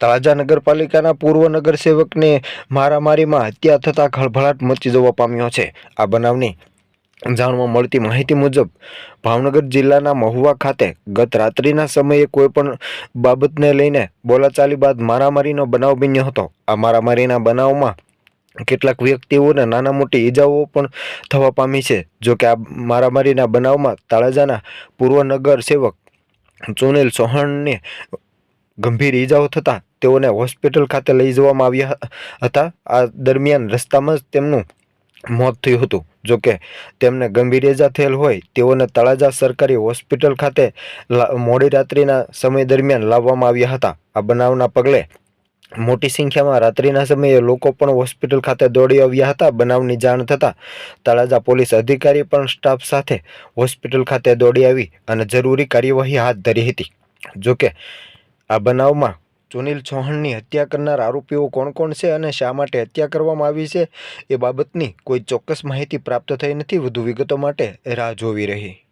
તળાજા નગરપાલિકાના પૂર્વ નગરસેવકને મારામારીમાં હત્યા થતાં ખળભળાટ મચી જવા પામ્યો છે. આ બનાવની જાણવા મળતી માહિતી મુજબ, ભાવનગર જિલ્લાના મહુવા ખાતે ગત રાત્રિના સમયે કોઈપણ બાબતને લઈને બોલાચાલી બાદ મારામારીનો બનાવ બન્યો હતો. આ મારામારીના બનાવમાં કેટલાક વ્યક્તિઓને નાના મોટી ઈજાઓ પણ થવા પામી છે. જો કે આ મારામારીના બનાવમાં તળાજાના પૂર્વ નગર સેવક સુનિલ ચૌહાણને ગંભીર ઈજાઓ થતાં તેઓને હોસ્પિટલ ખાતે લઈ જવામાં આવ્યા હતા. આ દરમિયાન રસ્તામાં જ તેમનું મોત થયું હતું. જોકે તેમને ગંભીર ઈજા થયેલ હોય, તેઓને તળાજા સરકારી હોસ્પિટલ ખાતે મોડી રાત્રિના સમય દરમિયાન લાવવામાં આવ્યા હતા. આ બનાવના પગલે મોટી સંખ્યામાં રાત્રિના સમયે લોકો પણ હોસ્પિટલ ખાતે દોડી આવ્યા હતા. બનાવની જાણ થતાં તળાજા પોલીસ અધિકારી પણ સ્ટાફ સાથે હોસ્પિટલ ખાતે દોડી આવી અને જરૂરી કાર્યવાહી હાથ ધરી હતી. જોકે આ બનાવમાં સુનિલ ચૌહાણની હત્યા કરનાર આરોપીઓ કોણ કોણ છે અને શા માટે હત્યા કરવામાં આવી છે એ બાબતની કોઈ ચોક્કસ માહિતી પ્રાપ્ત થઈ નથી, વધુ વિગતો માટે રાહ જોવી રહી.